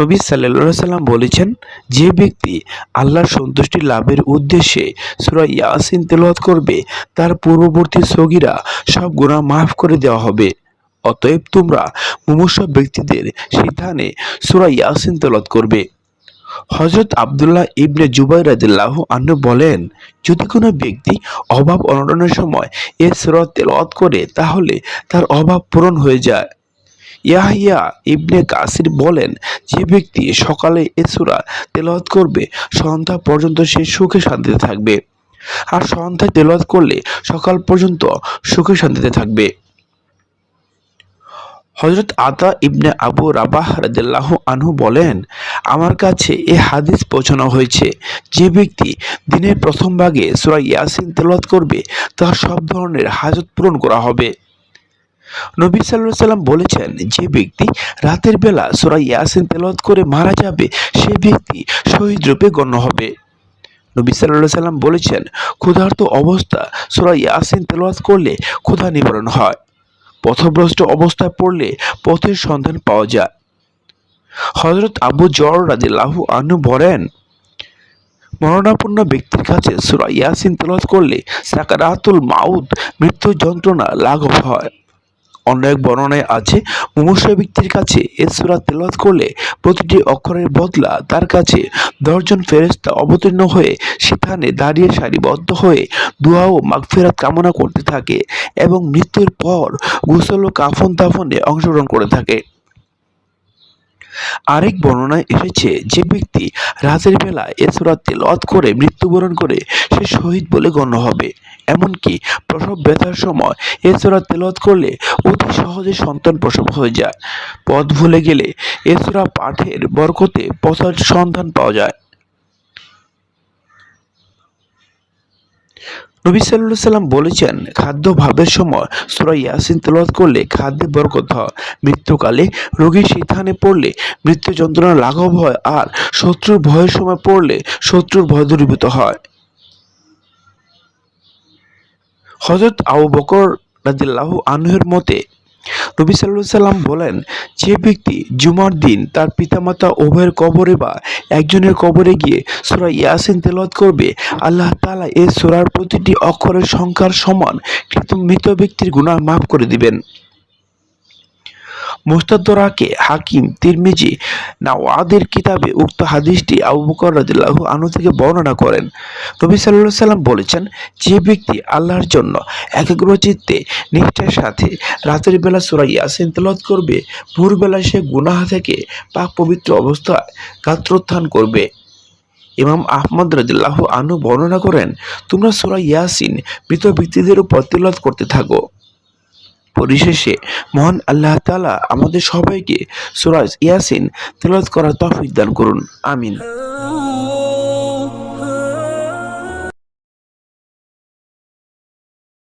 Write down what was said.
নবী সাল্লাল্লাহু সাল্লাম বলেছেন, যে ব্যক্তি আল্লাহর সন্তুষ্টি লাভের উদ্দেশ্যে সূরা ইয়াসিন তেলাওয়াত করবে, তার পূর্ববর্তী সগীরা সব গুনাহ মাফ করে দেওয়া হবে। অতএব তোমরা মুমূর্ষ ব্যক্তিদের সিদ্ধানে সূরা ইয়াসিন তেলাওয়াত করবে। হজরত আবদুল্লাহ ইবনে জুবাই রাদিল্লাহ আন্নু বলেন, যদি কোনো ব্যক্তি অভাব অনটনের সময় এ সূরা তেলাওয়াত করে, তাহলে তার অভাব পূরণ হয়ে যায়। ইয়াহিয়া ইবনে কাসির বলেন, যে ব্যক্তি সকালে এ সূরা তেলাওয়াত করবে, সন্ধ্যা পর্যন্ত সে সুখে শান্তিতে থাকবে। আর সন্ধ্যায় তেলাওয়াত করলে সকাল পর্যন্ত সুখে শান্তিতে থাকবে। হজরত আতা ইবনে আবু রাবাহ রাদিল্লাহু আনহু বলেন, আমার কাছে এ হাদিস পৌঁছানো হয়েছে। যে ব্যক্তি দিনের প্রথম ভাগে সূরা ইয়াসিন তেলাওয়াত করবে, তার সব ধরনের হাজত পূরণ করা হবে। নবী সাল্লাল্লাহু সাল্লাম বলেছেন, যে ব্যক্তি রাতের বেলা সূরা ইয়াসিন তেলাওয়াত করে মারা যাবে, সে ব্যক্তি শহীদ রূপে গণ্য হবে। নবী সাল্লাল্লাহু সাল্লাম বলেছেন, ক্ষুধার্ত অবস্থা সূরা ইয়াসিন তেলাওয়াত করলে ক্ষুধা নিবারণ হয়, পথভ্রষ্ট অবস্থায় পড়লে পথের সন্ধান পাওয়া যায়। হযরত আবু জর রাদিয়াল্লাহু আনহু বলেন, মরণাপন্ন ব্যক্তির কাছে সূরা ইয়াসিন তেলাওয়াত করলে সাকারাতুল মাউত মৃত্যু যন্ত্রণা লাঘব হয়। অন্য এক বর্ণনায় আছে, মুমূর্ষ ব্যক্তির কাছে এ সুরা করলে প্রতিটি অক্ষরের বদলা তার কাছে দশজন ফেরেস্তা অবতীর্ণ হয়ে সেখানে দাঁড়িয়ে সারিবদ্ধ হয়ে দুয়া ও মাগফেরাত কামনা করতে থাকে এবং মৃত্যুর পর গোসল ও কাফন দাফনে অংশগ্রহণ করে থাকে। আরেক বর্ণনায় এসেছে যে ব্যক্তি রাতের বেলা এ সূরা তেলাওয়াত করে মৃত্যুবরণ করে সে শহীদ বলে গণ্য হবে। এমনকি প্রসব ব্যথার সময় এ তেলত করলে অতি সহজে সন্তান প্রসব হয়ে যায়। পথ ভুলে গেলে এ সূরা পাঠের বরকতে পথের সন্ধান পাওয়া যায়। নবী সাল্লাল্লাহু সাল্লাম বলেছেন, খাদ্য ভাবের সময় সূরা ইয়াসিন তেলাওয়াত করলে খাদ্যে বরকত হয়। মৃত্যুকালে রোগী শীতানে পড়লে মৃত্যু যন্ত্রণা লাঘব হয় আর শত্রুর ভয়ের সময় পড়লে শত্রুর ভয় দূরীভূত হয়। হজরত আবু বকর রাদিয়াল্লাহু আনহের মতে নবী সাল্লাহ সাল্লাম বলেন, যে ব্যক্তি জুমার দিন তার পিতামাতা উভয়ের কবরে বা একজনের কবরে গিয়ে সুরা ইয়াসিন তেলত করবে, আল্লাহ তালা এ সুরার প্রতিটি অক্ষরের সংখ্যার সমান কিন্তু মৃত ব্যক্তির গুণা মাফ করে দিবেন। মুস্তাদরাকে হাকিম, তিরমিজি, নাওয়াদের কিতাবে উক্ত হাদিসটি আবু বকর রাদিয়াল্লাহু আনহু থেকে বর্ণনা করেন। নবী আলাইহি সাল্লাম বলেছেন, যে ব্যক্তি আল্লাহর জন্য একাগ্র চিত্তে নিষ্ঠার সাথে রাতের বেলা সূরা ইয়াসিন তেলাওয়াত করবে ভোরবেলা সে গুনাহ থেকে পাক পবিত্র অবস্থায় গাত্রোত্থান করবে। ইমাম আহমদ রাদিয়াল্লাহু আনু বর্ণনা করেন, তোমরা সূরা ইয়াসিন মৃত ব্যক্তিদের উপর তেলাওয়াত করতে থাকো। পরিশেষে মহান আল্লাহ তালা আমাদের সবাইকে সুরাজ ইয়াসিন তেলত করার তফিক দান করুন। আমিন।